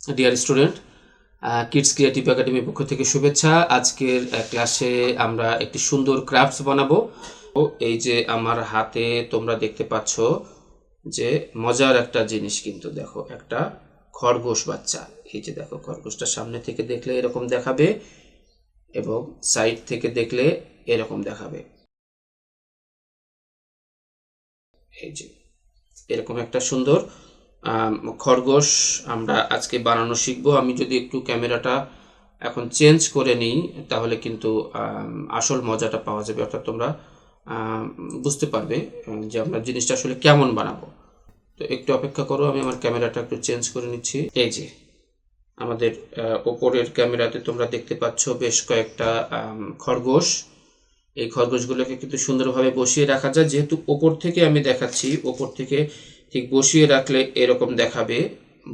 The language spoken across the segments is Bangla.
ডিয়ার স্টুডেন্ট কিডস ক্রিয়েটিভ একাডেমির পক্ষ থেকে শুভেচ্ছা। আজকের ক্লাসে আমরা একটি সুন্দর ক্রাফটস বানাবো। ও, এই যে আমার হাতে তোমরা দেখতে পাচ্ছ যে মজার একটা জিনিস কিন্তু দেখো, একটা খরগোশ বাচ্চা। এই যে দেখো, খরগোশটা সামনে থেকে দেখলে এরকম দেখাবে এবং সাইড থেকে দেখলে এরকম দেখাবে। এই যে, এরকম একটা সুন্দর খরগোশ আমরা আজকে বানানো শিখব। আমি যদি একটু ক্যামেরাটা এখন চেঞ্জ করে নিই, তাহলে কিন্তু আসল মজাটা পাওয়া যাবে, অর্থাৎ তোমরা বুঝতে পারবে যে আমরা জিনিসটা আসলে কেমন বানাবো। তো একটু অপেক্ষা করো, আমি আমার ক্যামেরাটা একটু চেঞ্জ করে নিচ্ছি। এই যে, আমাদের ওপরের ক্যামেরাতে তোমরা দেখতে পাচ্ছ বেশ কয়েকটা খরগোশ। এই খরগোশগুলোকে কিন্তু সুন্দরভাবে বসিয়ে রাখা যায়। যেহেতু ওপর থেকে আমি দেখাচ্ছি, ওপর থেকে ঠিক বসিয়ে রাখলে এরকম দেখাবে,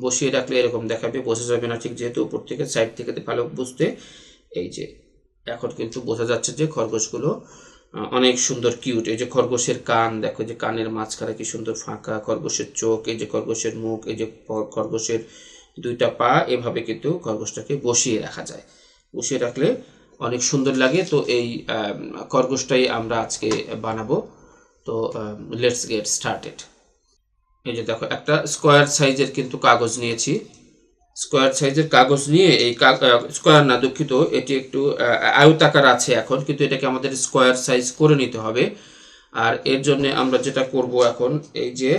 বসিয়ে রাখলে এরকম দেখাবে বোঝা যাবে না ঠিক যেহেতু উপর থেকে সাইড থেকে ভালো বুঝতে। এই যে, এখন কিন্তু বোঝা যাচ্ছে যে খরগোশগুলো অনেক সুন্দর কিউট এই যে খরগোশের কান, দেখো যে কানের মাঝখানে কি সুন্দর ফাঁকা, খরগোশের চোখ, এই যে খরগোশের মুখ, এই যে খরগোশের দুইটা পা, এভাবে কিন্তু খরগোশটাকে বসিয়ে রাখা যায়। বসিয়ে রাখলে অনেক সুন্দর লাগে। তো এই খরগোশটাই আমরা আজকে বানাবো। তো লেটস গেট স্টার্টেড এই যে দেখো, একটা স্কোয়ার সাইজের কিন্তু কাগজ নিয়েছি। স্কোয়ার সাইজের কাগজ নিয়ে এই স্কোয়ার না দুঃখিত, এটি একটু আয়তাকার আছে এখন, কিন্তু এটাকে আমাদের স্কোয়ার সাইজ করে নিতে হবে। আর এর জন্য আমরা যেটা করব এখন, এই যে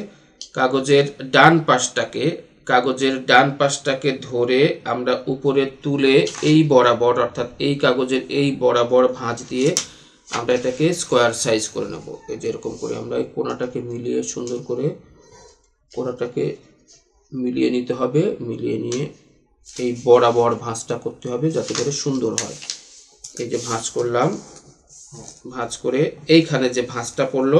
কাগজের ডান পাশটাকে, কাগজের ডান পাশটাকে ধরে আমরা উপরে তুলে এই বরাবর, অর্থাৎ এই কাগজের এই বরাবর ভাঁজ দিয়ে আমরা এটাকে স্কোয়ার সাইজ করে নেব। এই যে এরকম করে আমরা এই কোনাটাকে মিলিয়ে সুন্দর করে কোনাটাকে মিলিয়ে নিতে হবে, মিলিয়ে নিয়ে এই বরাবর ভাঁজটা করতে হবে যাতে করে সুন্দর হয়। এই যে ভাঁজ করলাম, ভাঁজ করে এইখানে যে ভাঁজটা পড়ল,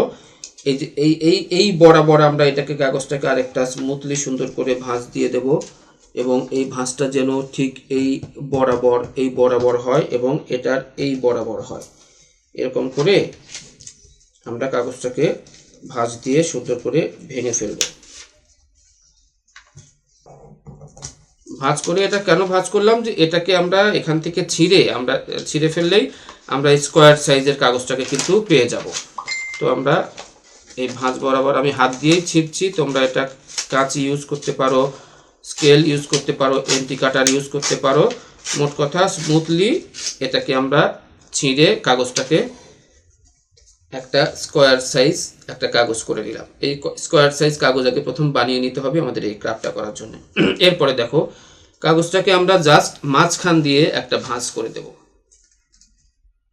এই যে এই এই এই বরাবর আমরা এটাকে কাগজটাকে আরেকটা স্মুথলি সুন্দর করে ভাঁজ দিয়ে দেব এবং এই ভাঁজটা যেন ঠিক এই বরাবর এই বরাবর হয় এবং এটার এই বরাবর হয়। এরকম করে আমরা কাগজটাকে ভাঁজ দিয়ে সুন্দর করে ভেঙে ফেলব। ভাঁজ করে এটা কেন ভাঁজ করলাম যে এটাকে আমরা এখান থেকে ছিঁড়ে আমরা, ছিঁড়ে ফেললেই আমরা স্কোয়ার সাইজের কাগজটাকে কিন্তু পেয়ে যাব। তো আমরা এই ভাঁজ বরাবর আমি হাত দিয়েই ছিঁড়ছি, তোমরা এটা কাঁচি ইউজ করতে পারো স্কেল ইউজ করতে পারো এন্টি কাটার ইউজ করতে পারো। মোট কথা স্মুথলি এটাকে আমরা ছিঁড়ে কাগজটাকে একটা স্কোয়ার সাইজ একটা কাগজ করে নিলাম। এই স্কোয়ার সাইজ কাগজ আগে প্রথম বানিয়ে নিতে হবে আমাদের এই ক্রাফটটা করার জন্য। এরপরে দেখো কাগজটাকে আমরা জাস্ট মাঝখান দিয়ে একটা ভাঁজ করে দেব।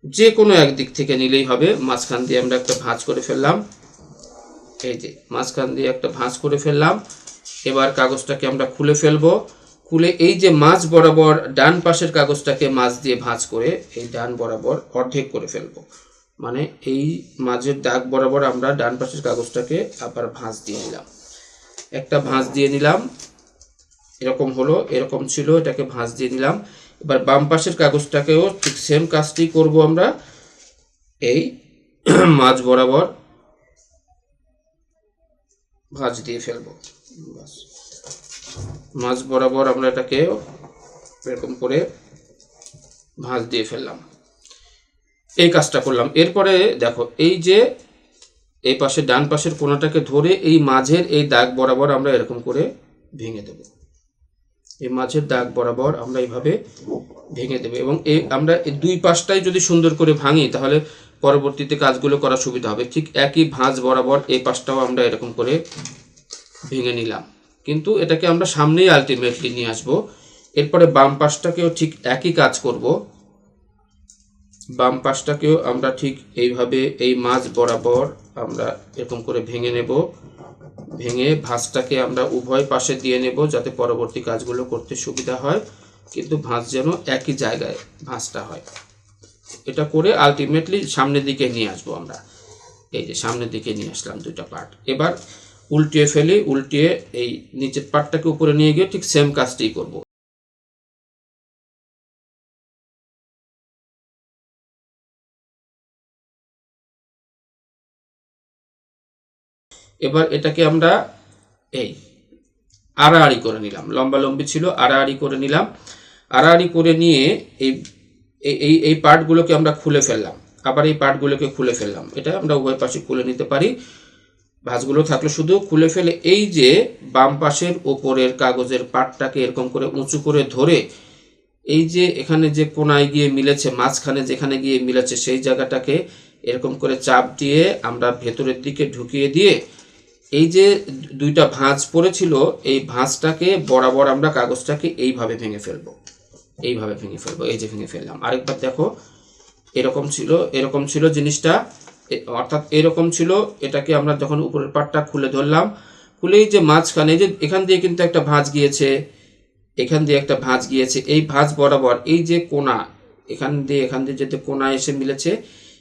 যে কোনো একদিক থেকে নিলেই হবে। মাঝখান দিয়ে আমরা একটা ভাঁজ করে ফেললাম। এই যে, মাঝখান দিয়ে একটা ভাঁজ করে ফেললাম। এবার কাগজটাকে আমরা খুলে ফেলব। খুলে এই যে মাছ বরাবর ডান পাশের কাগজটাকে মাছ দিয়ে ভাঁজ করে এই ডান বরাবর অর্ধেক করে ফেলব। মানে এই মাঝের দাগ বরাবর আমরা ডান পাশের কাগজটাকে আবার ভাঁজ দিয়ে নিলাম। একটা ভাঁজ দিয়ে নিলাম। এরকম হলো, এরকম ছিল, এটাকে ভাঁজ দিয়ে নিলাম এবার বাম পাশের কাগজটাকেও ঠিক সেম কাজটি করব আমরা। এই মাঝ বরাবর ভাঁজ দিয়ে ফেলব। মাঝ বরাবর আমরা এটাকে এরকম করে ভাঁজ দিয়ে ফেললাম। এই কাজটা করলাম। এরপরে দেখো, এই যে এই পাশে ডান পাশের কোনাটাকে ধরে এই মাঝের এই দাগ বরাবর আমরা এরকম করে ভেঙে দেব। এই মাঝের দাগ বরাবর আমরা এইভাবে ভেঙে দেব এবং এই আমরা এই দুই পাশটাই যদি সুন্দর করে ভাঙি, তাহলে পরবর্তীতে কাজগুলো করা সুবিধা হবে। ঠিক একই ভাঁজ বরাবর এই পাশটাও আমরা এরকম করে ভেঙে নিলাম। কিন্তু এটাকে আমরা সামনেই আলটিমেটলি নিয়ে আসব। এরপরে বাম পাশটাকেও ঠিক একই কাজ করব। বাম পাশটাকেও আমরা ঠিক এইভাবে এই মাছ বরাবর আমরা এরকম করে ভেঙে নেব। ভেঙে ভাঁজটাকে আমরা উভয় পাশে দিয়ে নেব যাতে পরবর্তী কাজগুলো করতে সুবিধা হয়। কিন্তু ভাঁজ যেন একই জায়গায় ভাঁজটা হয়। এটা করে আলটিমেটলি সামনের দিকে নিয়ে আসব আমরা। এই যে সামনের দিকে নিয়ে আসলাম দুইটা পার্ট এবার উল্টিয়ে ফেলি, উল্টিয়ে এই নিচের পার্টটাকে উপরে নিয়ে গিয়ে ঠিক সেম কাজটি করব। এবার এটাকে আমরা এই আড়াআড়ি করে নিলাম। লম্বা লম্বি ছিল, আড়াআড়ি করে নিলাম। আড়াআড়ি করে নিয়ে এই, এই- এই পার্টগুলোকে আমরা খুলে ফেললাম। আবার এই পার্টগুলোকে খুলে ফেললাম। এটা আমরা উভয় পাশে খুলে নিতে পারি। ভাঁজগুলো থাকলে শুধু খুলে ফেলে এই যে বাম পাশের ওপরের কাগজের পাটটাকে এরকম করে উঁচু করে ধরে এই যে এখানে যে কোনায় গিয়ে মিলেছে, মাঝখানে যেখানে গিয়ে মিলেছে, সেই জায়গাটাকে এরকম করে চাপ দিয়ে আমরা ভেতরের দিকে ঢুকিয়ে দিয়ে এই যে দুইটা ভাঁজ পড়েছিল, এই ভাঁজটাকে বরাবর আমরা কাগজটাকে এইভাবে ভেঙে ফেলব। এইভাবে ভেঙে ফেলব, এই যে ভেঙে ফেললাম। আরেকবার দেখো, এরকম ছিল এরকম ছিল জিনিসটা অর্থাৎ এরকম ছিল, এটাকে আমরা যখন উপরের পাটটা খুলে ধরলাম খুলেই যে মাঝখানে, এই যে এখান দিয়ে কিন্তু একটা ভাঁজ গিয়েছে, এখান দিয়ে একটা ভাঁজ গিয়েছে, এই ভাঁজ বরাবর এই যে কোনা, এখান দিয়ে এখান দিয়ে যেতে কোনা এসে মিলেছে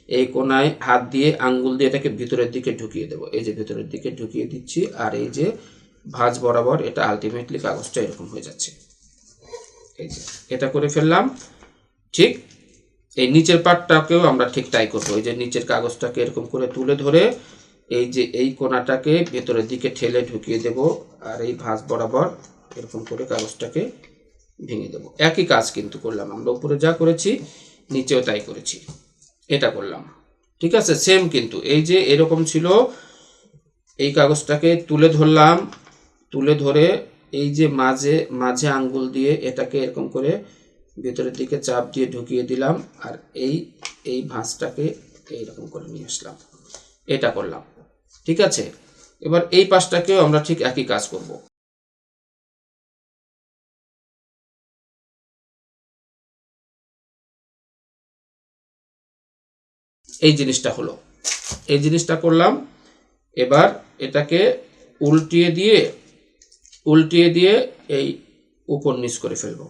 এই কোনায় হাত দিয়ে আঙ্গুল দিয়ে এটাকে ভিতরের দিকে ঢুকিয়ে দেবো। এই যে ভিতরের দিকে ঢুকিয়ে দিচ্ছি আর এই যে ভাঁজ বরাবর এটা আলটিমেটলি কাগজটা এরকম হয়ে যাচ্ছে। এই যে এটা করে ফেললাম। ঠিক এই নিচের পাটটাকেও আমরা ঠিক তাই করব। এই যে নিচের কাগজটাকে এরকম করে তুলে ধরে এই যে এই কোনাটাকে ভেতরের দিকে ঠেলে ঢুকিয়ে দেব আর এই ভাঁজ বরাবর এরকম করে কাগজটাকে ভেঙে দেব। একই কাজ কিন্তু করলাম। আমরা উপরে যা করেছি, নিচেও তাই করেছি। এটা করলাম। ঠিক আছে? সেম কিন্তু। এই যে এরকম ছিল, এই কাগজটাকে তুলে ধরলাম, তুলে ধরে এই যে মাঝে মাঝে আঙ্গুল দিয়ে এটাকে এরকম করে ভেতরের দিকে চাপ দিয়ে ঢুকিয়ে দিলাম আর এই এই ভাঁজটাকে এইরকম করে নিয়ে আসলাম। এটা করলাম। ঠিক আছে? এবার এই পাশটাকেও আমরা ঠিক একই কাজ করব। এই জিনিসটা হলো। এই জিনিসটা করলাম, এবার এটাকে উল্টিয়ে দিয়ে উল্টিয়ে দিয়ে এই উপর নিচ করে ফেলব।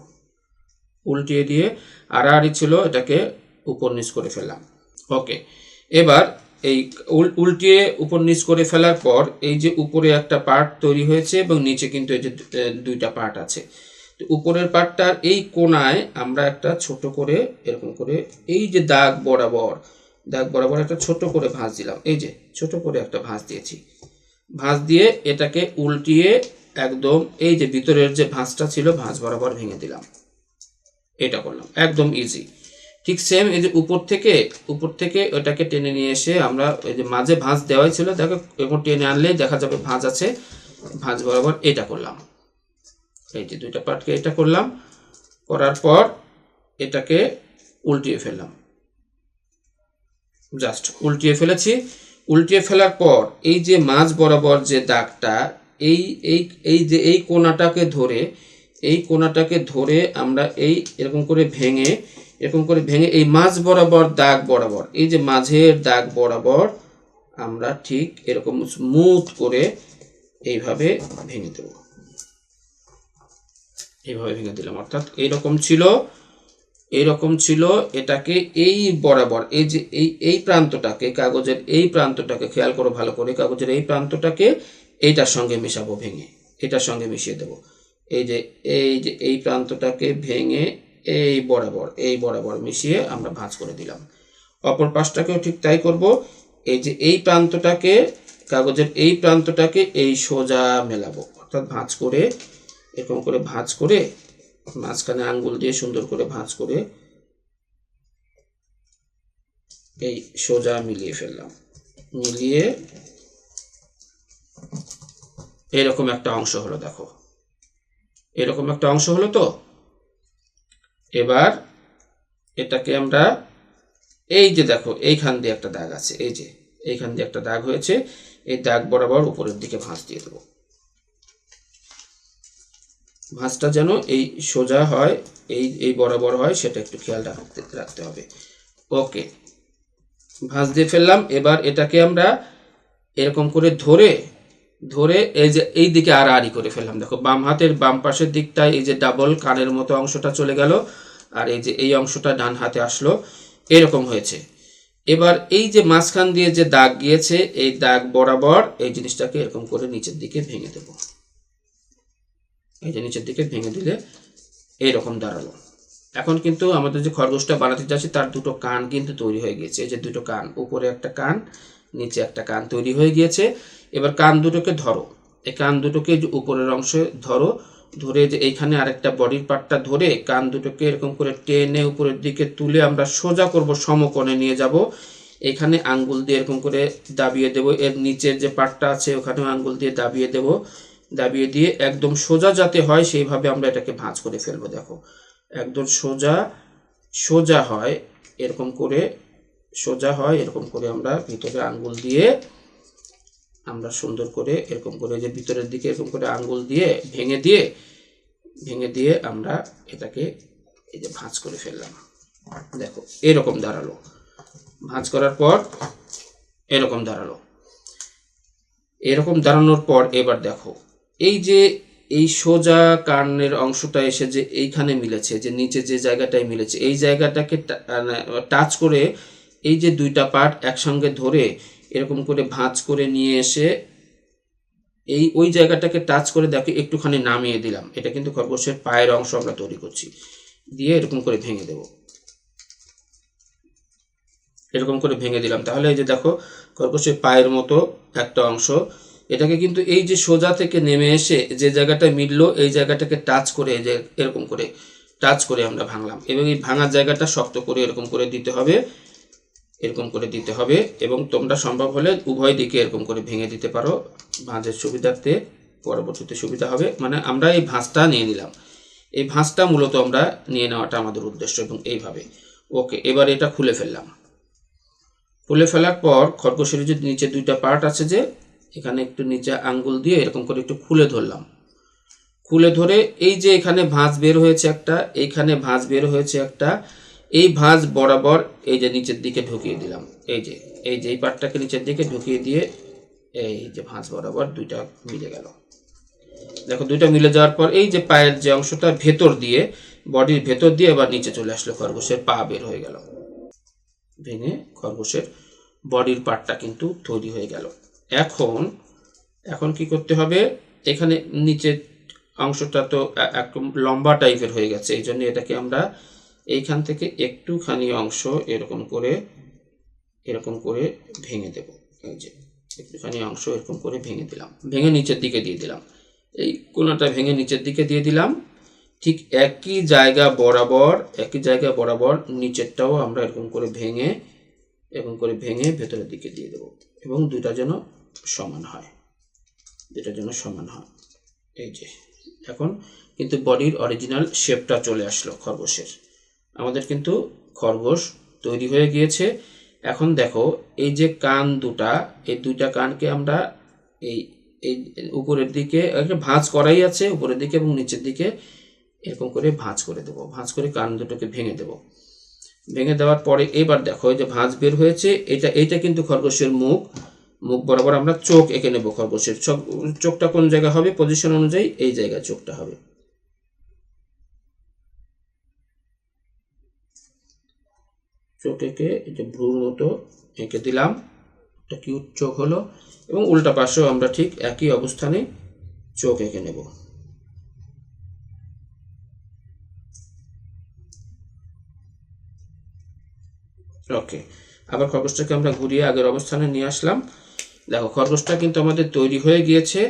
উল্টিয়ে দিয়ে আড়াআড়ি ছিল, এটাকে উপর নিচ করে ফেললাম। ওকে এবার এই উল- উল্টিয়ে উপর নিচ করে ফেলার পর এই যে উপরে একটা পার্ট তৈরি হয়েছে এবং নিচে কিন্তু এই যে দুইটা পার্ট আছে। তো উপরের পার্টটার এই কোনায় আমরা একটা ছোট করে এরকম করে এই যে দাগ বরাবর দাগ বরাবর একটা ছোট করে ভাঁজ দিলাম। এই যে, ছোট করে একটা ভাঁজ দিয়েছি। ভাঁজ দিয়ে এটাকে উল্টিয়ে একদম এই যে ভিতরের যে ভাঁজটা ছিল, ভাঁজ বরাবর ভেঙে দিলাম। এটা করলাম, একদম ইজি ঠিক সেম এই যে উপর থেকে উপর থেকে ওটাকে টেনে নিয়ে এসে আমরা এই যে মাঝে ভাঁজ দেওয়াই ছিল, দেখো এরকম টেনে আনলেই দেখা যাবে ভাঁজ আছে। ভাঁজ বরাবর এটা করলাম। এই যে দুইটা পার্টকে এটা করলাম। করার পর এটাকে উল্টিয়ে ফেললাম। জাস্ট উল্টিয়ে ফেলেছি। উল্টিয়ে ফেলার পর এই যে মাঝ বরাবর যে দাগটা, এই এই এই যে, এই কোনাটাকে ধরে, এই কোনাটাকে ধরে আমরা এই এরকম করে ভেঙে, এরকম করে ভেঙে এই মাঝ বরাবর দাগ বরাবর, এই যে মাঝের দাগ বরাবর আমরা ঠিক এরকম স্মুথ করে এইভাবে ভেঙে দেব। এইভাবে ভেঙে দিলাম। অর্থাৎ এইরকম ছিল। এইরকম ছিল এটাকে এই বরাবর, এই যে এই এই প্রান্তটাকে, কাগজের এই প্রান্তটাকে, খেয়াল করো ভালো করে, কাগজের এই প্রান্তটাকে এইটার সঙ্গে মেশাবো ভেঙে, এটার সঙ্গে মিশিয়ে দেব। এই যে এই যে এই প্রান্তটাকে ভেঙে এই বরাবর এই বরাবর মিশিয়ে আমরা ভাঁজ করে দিলাম। অপর পাশটাকেও ঠিক তাই করব। এই যে এই প্রান্তটাকে, কাগজের এই প্রান্তটাকে এই সোজা মেলাবো, অর্থাৎ ভাঁজ করে, এরকম করে ভাঁজ করে মাঝখানে আঙ্গুল দিয়ে সুন্দর করে ভাঁজ করে এই সোজা মিলিয়ে ফেললাম। মিলিয়ে এরকম একটা অংশ হলো, দেখো। এরকম একটা অংশ হলো তো? এবার এটাকে আমরা এই যে দেখো, এইখান দিয়ে একটা দাগ আছে, এই যে, এইখান দিয়ে একটা দাগ হয়েছে, এই দাগ বরাবর উপরের দিকে ভাঁজ দিয়ে দেবো। ভাঁজটা যেন এই সোজা হয়, এই এই বরাবর হয়, সেটা একটু খেয়াল রাখতে রাখতে হবে। ওকে। ভাঁজ দিয়ে ফেললাম, এবার এটাকে আমরা এরকম করে ধরে ধরে এই যে এই দিকে আর আড়ি করে ফেললাম। দেখো, বাম হাতের বাম পাশের দিকটায় এই যে ডাবল কানের মতো অংশটা চলে গেল, আর এই যে এই অংশটা ডান হাতে আসলো, এরকম হয়েছে। এবার এই যে মাঝখান দিয়ে যে দাগ গিয়েছে, এই দাগ বরাবর এই জিনিসটাকে এরকম করে নিচের দিকে ভেঙে দেবো। এই যে নিচের দিকে ভেঙে দিলে এইরকম দাঁড়াল। এখন কিন্তু আমাদের যে খরগোশটা বানাতে যাচ্ছি, তার দুটো কান কিন্তু তৈরি হয়ে গিয়েছে। এই যে দুটো কান, উপরে একটা কান, নিচে একটা কান তৈরি হয়ে গিয়েছে। এবার কান দুটোকে ধরো। এই কান দুটোকে যে উপরের অংশে ধরো, ধরে যে এইখানে আরেকটা বডির পার্টটা ধরে কান দুটোকে এরকম করে টেনে উপরের দিকে তুলে আমরা সোজা করব সমকোণে নিয়ে যাব। এখানে আঙ্গুল দিয়ে এরকম করে দাবিয়ে দেব। এর নিচের যে পার্টটা আছে, ওখানেও আঙ্গুল দিয়ে দাবিয়ে দেব। দাবিয়ে দিয়ে একদম সোজা যাতে হয়, সেইভাবে আমরা এটাকে ভাঁজ করে ফেলব, দেখো। একদম সোজা সোজা হয়, এরকম করে, সোজা হয়, এরকম করে আমরা ভিতরে আঙ্গুল দিয়ে আমরা সুন্দর করে এরকম করে, যে ভিতরের দিকে এরকম করে আঙ্গুল দিয়ে ভেঙে দিয়ে ভেঙে দিয়ে আমরা এটাকে এই যে ভাঁজ করে ফেললাম। দেখো, এরকম দাঁড়াল। ভাঁজ করার পর এরকম দাঁড়াল। এরকম দাঁড়ানোর পর এবার দেখো এই যে এই সোজা কানের অংশটা এসে যে এইখানে মিলেছে, যে নিচে যে জায়গাটায় মিলেছে, এই জায়গাটাকে টাচ করে এই যে দুইটা পার্ট একসঙ্গে ধরে এরকম করে ভাঁজ করে নিয়ে এসে এই, ওই জায়গাটাকে টাচ করে দেখো একটুখানি নামিয়ে দিলাম। এটা কিন্তু খরগোশের পায়ের অংশ আমরা তৈরি করছি। দিয়ে এরকম করে ভেঙে দেব। এরকম করে ভেঙে দিলাম। তাহলে এই যে দেখো খরগোশের পায়ের মতো একটা অংশ। এটাকে কিন্তু এই যে সোজা থেকে নেমে এসে যে জায়গাটা মিললো, এই জায়গাটাকে টাচ করে, এই যে এরকম করে টাচ করে আমরা ভাঙলাম। এবং এই ভাঙার জায়গাটা শক্ত করে এরকম করে দিতে হবে, এরকম করে দিতে হবে এবং তোমরা সম্ভব হলে উভয় দিকে এরকম করে ভেঙে দিতে পারো। ভাঁজের সুবিধার্থে পরবর্তীতে সুবিধা হবে। মানে আমরা এই ভাঁজটা নিয়ে নিলাম। এই ভাঁজটা মূলত আমরা নিয়ে নেওয়াটা আমাদের উদ্দেশ্য এবং এইভাবে। ওকে, এবার এটা খুলে ফেললাম। খুলে ফেলার পর খরগোশের যে নিচে দুইটা পার্ট আছে যে এখানে একটু নিচে আঙ্গুল দিয়ে এরকম করে একটু খুলে ধরলাম। খুলে ধরে এই যে এখানে ভাঁজ বের হয়েছে একটা, এইখানে ভাঁজ বের হয়েছে একটা, এই ভাঁজ বরাবর এই যে নিচের দিকে ঢুকিয়ে দিলাম। এই যে এই যে এই পাটটাকে নিচের দিকে ঢুকিয়ে দিয়ে এই যে ভাঁজ বরাবর দুইটা মিলে গেল। দেখো, দুইটা মিলে যাওয়ার পর এই যে পায়ের যে অংশটা ভেতর দিয়ে, বডির ভেতর দিয়ে এবার নিচে চলে আসলো খরগোশের পা বের হয়ে গেল। ভেঙে খরগোশের বডির পার্টটা কিন্তু তৈরি হয়ে গেল। এখন এখন কি করতে হবে? এখানে নিচের অংশটা তো এ- একটু লম্বা টাইপের হয়ে গেছে, এই জন্য এটাকে আমরা এইখান থেকে একটুখানি অংশ এরকম করে এরকম করে ভেঙে দেব। এই যে, একটুখানি অংশ এরকম করে ভেঙে দিলাম। ভেঙে নিচের দিকে দিয়ে দিলাম। এই কোনাটা ভেঙে নিচের দিকে দিয়ে দিলাম। ঠিক একই জায়গা বরাবর, একই জায়গা বরাবর নিচেরটাও আমরা এরকম করে ভেঙে, এরকম করে ভেঙে ভেতরের দিকে দিয়ে দেবো। এবং দুইটা যেন সমান হয়। দুইটা যেন সমান হয়। এই যে, এখন কিন্তু বডির অরিজিনাল শেপটা চলে আসলো খরগোশের। আমাদের কিন্তু খরগোশ তৈরি হয়ে গিয়েছে। এখন দেখো, এই যে কান দুটা, এই দুইটা কানকে আমরা এই এই উপরের দিকে একটা ভাঁজ করাই আছে, উপরের দিকে এবং নিচের দিকে এরকম করে ভাঁজ করে দেবো। ভাঁজ করে কান দুটোকে ভেঙে দেবো। ভেঙে দেওয়ার পরে এবার দেখো, এই যে ভাঁজ বের হয়েছে, এটা, এইটা কিন্তু খরগোশের মুখ। মুখ বরাবর আমরা চোখ এঁকে নেব খরগোশের। চোখ, চোখটা কোন জায়গায় হবে? পজিশন অনুযায়ী এই জায়গায় চোখটা হবে। চোখ এঁকে এটা ভ্রুর মতো এঁকে দিলাম। একটা কিউট চোখ হলো এবং উল্টা পাশেও আমরা ঠিক একই অবস্থানে চোখ এঁকে নেব। ওকে আবার খরগোশটাকে আমরা ঘুরিয়ে আগের অবস্থানে নিয়ে আসলাম। দেখো, খরগোশটা কিন্তু আমাদের তৈরি হয়ে গিয়েছে।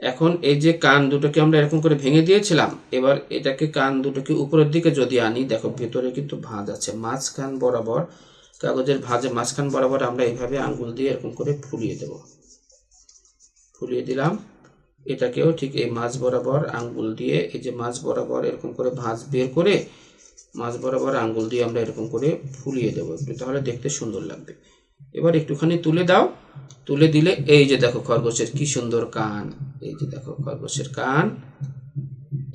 এখন এই যে কান দুটোকে আমরা এরকম করে ভেঙে দিয়েছিলাম, এবার এটাকে কান দুটোকে উপরের দিকে যদি আনি, দেখো, ভেতরে কিন্তু ভাঁজ আছে, মাঝখান বরাবর, কাগজের ভাঁজে মাঝখান বরাবর আমরা এইভাবে আঙ্গুল দিয়ে এরকম করে ফুলিয়ে দেব। ফুলিয়ে দিলাম, এটাকেও ঠিক এই মাছ বরাবর আঙ্গুল দিয়ে, এই যে মাছ বরাবর এরকম করে ভাঁজ বের করে মাছ বরাবর আঙ্গুল দিয়ে আমরা এরকম করে ফুলিয়ে দেবো। তাহলে দেখতে সুন্দর লাগবে। এবার একটুখানি তুলে দাও। তুলে দিলে এই যে দেখো খরগোশের কি সুন্দর কান। এই যে দেখো খরগোশের কান।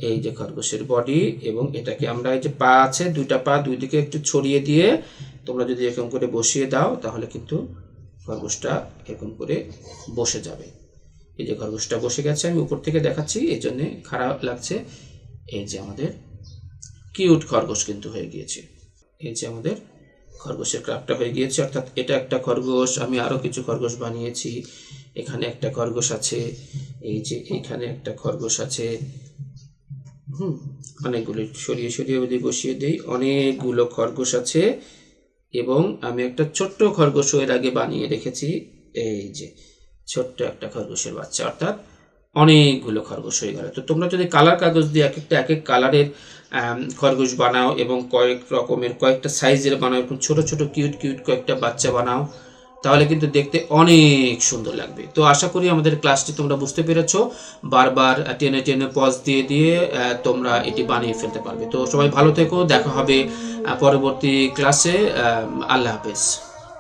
এই যে খরগোশের বডি এবং এটাকে আমরা এই যে পা আছে, দুইটা পা দুই দিকে একটু ছড়িয়ে দিয়ে তোমরা যদি এরকম করে বসিয়ে দাও, তাহলে কিন্তু খরগোশটা এরকম করে বসে যাবে। এই যে খরগোশটা বসে গেছে, আমি উপর থেকে দেখাচ্ছি, এই জন্যে খারাপ লাগছে। এই যে আমাদের কিউট খরগোশ কিন্তু হয়ে গিয়েছে। এই যে আমাদের খরগোশের ক্রাফটটা হয়ে গিয়েছে। অর্থাৎ এটা একটা খরগোশ, আমি আরও কিছু খরগোশ বানিয়েছি। এখানে একটা খরগোশ আছে, এই যে এইখানে একটা খরগোশ আছে। হুম, অনেকগুলো সরিয়ে সরিয়ে যদি বসিয়ে দিই, অনেকগুলো খরগোশ আছে এবং আমি একটা ছোট্ট খরগোশ এর আগে বানিয়ে রেখেছি। এই যে, ছোট্ট একটা খরগোশের বাচ্চা। অর্থাৎ অনেকগুলো খরগোশ হয়ে গেল। তো তোমরা যদি কালার কাগজ দিয়ে এক একটা, এক এক কালারের খরগোশ বানাও এবং কয়েক রকমের, কয়েকটা সাইজের বানাও এবং ছোট ছোট, কিউট কিউট কয়েকটা বাচ্চা বানাও, তাহলে কিন্তু দেখতে অনেক সুন্দর লাগবে। তো আশা করি আমাদের ক্লাসটি তোমরা বুঝতে পেরেছ। বারবার টেনে টেনে পজ দিয়ে দিয়ে তোমরা এটি বানিয়ে ফেলতে পারবে। তো সবাই ভালো থেকো, দেখা হবে পরবর্তী ক্লাসে আল্লাহ হাফেজ।